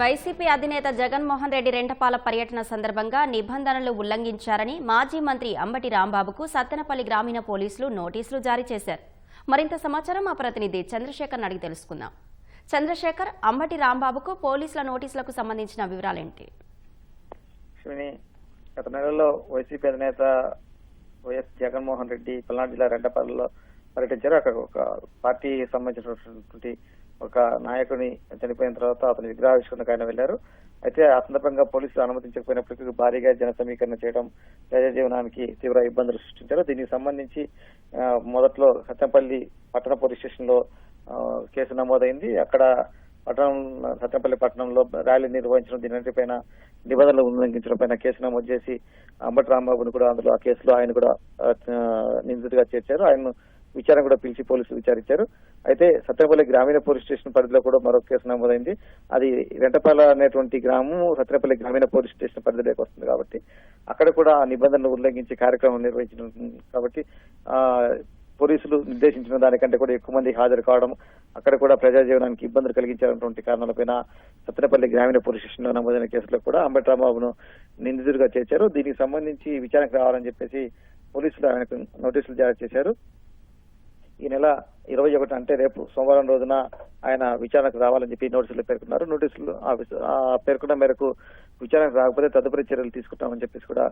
YCP అధినేత జగన్మోహన్ రెడ్డి రెంటపాల పర్యటన సందర్భంగా నిబంధనలు ఉల్లంఘించారని మాజీ మంత్రి అంబటి రాంబాబుకు సత్తెనపల్లి గ్రామీణ పోలీసులు నోటీసులు జారీ చేశారు. మరింత సమాచారం మా ప్రతినిధి చంద్రశేఖర్ అడిగి తెలుసుకుందాం. చంద్రశేఖర్ అంబటి రాంబాబుకు పోలీసుల నోటీసులకు సంబంధించిన వివరాలేంటి? గత నెలలో వైసీపీ అధినేత వైఎస్ జగన్మోహన్ రెడ్డి పల్నాడు జిల్లా రెండపల్లిలో పర్యటించారు. అక్కడ ఒక పార్టీ సంబంధించినటువంటి ఒక నాయకుని చనిపోయిన తర్వాత అతని విగ్రహావిష్కరణకు ఆయన వెళ్ళారు అయితే ఆ సందర్భంగా పోలీసులు అనుమతించకపోయినప్పటికీ భారీగా జన సమీకరణ చేయడం ప్రజా జీవనానికి తీవ్ర ఇబ్బందులు సృష్టించారు. దీనికి సంబంధించి మొదట్లో సత్యంపల్లి పట్టణ పోలీస్ స్టేషన్లో కేసు నమోదైంది. అక్కడ పట్టణం సత్యంపల్లి పట్టణంలో ర్యాలీ నిర్వహించడం దీనిపైన నిబంధనలు ఉల్లంఘించడం పైన కేసు నమోదు చేసి అంబటి రాంబాబుని కూడా అందులో ఆ కేసులో ఆయన కూడా నిందితుగా నిందితుడిగా చేర్చారు. ఆయన విచారణ కూడా పిలిచి పోలీసులు విచారించారు. అయితే సత్యపల్లి గ్రామీణ పోలీస్ స్టేషన్ పరిధిలో కూడా మరో కేసు నమోదైంది. అది రెంటపాల అనేటువంటి గ్రామం సత్యపల్లి గ్రామీణ పోలీస్ స్టేషన్ పరిధిలోకి వస్తుంది కాబట్టి అక్కడ కూడా ఆ నిబంధనలు ఉల్లంఘించి కార్యక్రమం నిర్వహించడం కాబట్టి ఆ పోలీసులు నిర్దేశించిన దానికంటే కూడా ఎక్కువ మంది హాజరు కావడం అక్కడ కూడా ప్రజా జీవనానికి ఇబ్బందులు కలిగించాలన్నటువంటి కారణాలపైన సత్తెనపల్లి గ్రామీణ పోలీస్ స్టేషన్లో నమోదైన కేసులో కూడా అంబేట్రాబాబును నిందితుడిగా చేర్చారు. దీనికి సంబంధించి విచారణకు రావాలని చెప్పేసి పోలీసులు ఆయనకు నోటీసులు జారీ చేశారు. ఈ నెల ఇరవై ఒకటి అంటే రేపు సోమవారం రోజున ఆయన విచారణకు రావాలని చెప్పి నోటీసులు పేర్కొన్నారు. నోటీసులు పేర్కొన్న మేరకు విచారణకు రాకపోతే తదుపరి చర్యలు తీసుకుంటామని చెప్పేసి కూడా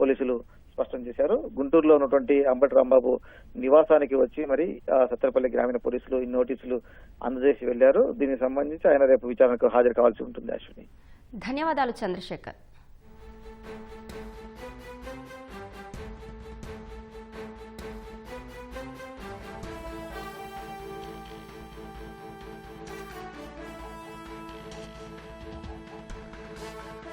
పోలీసులు స్పష్టం చేశారు. గుంటూరులో ఉన్నటువంటి అంబటి రాంబాబు నివాసానికి వచ్చి మరి ఆ, సత్తెనపల్లి గ్రామీణ పోలీసులు ఈ నోటీసులు అందజేసి వెళ్ళారు దీనికి సంబంధించి ఆయన రేపు విచారణకు హాజరు కావాల్సి ఉంటుంది అశ్విని. ధన్యవాదాలు చంద్రశేఖర్.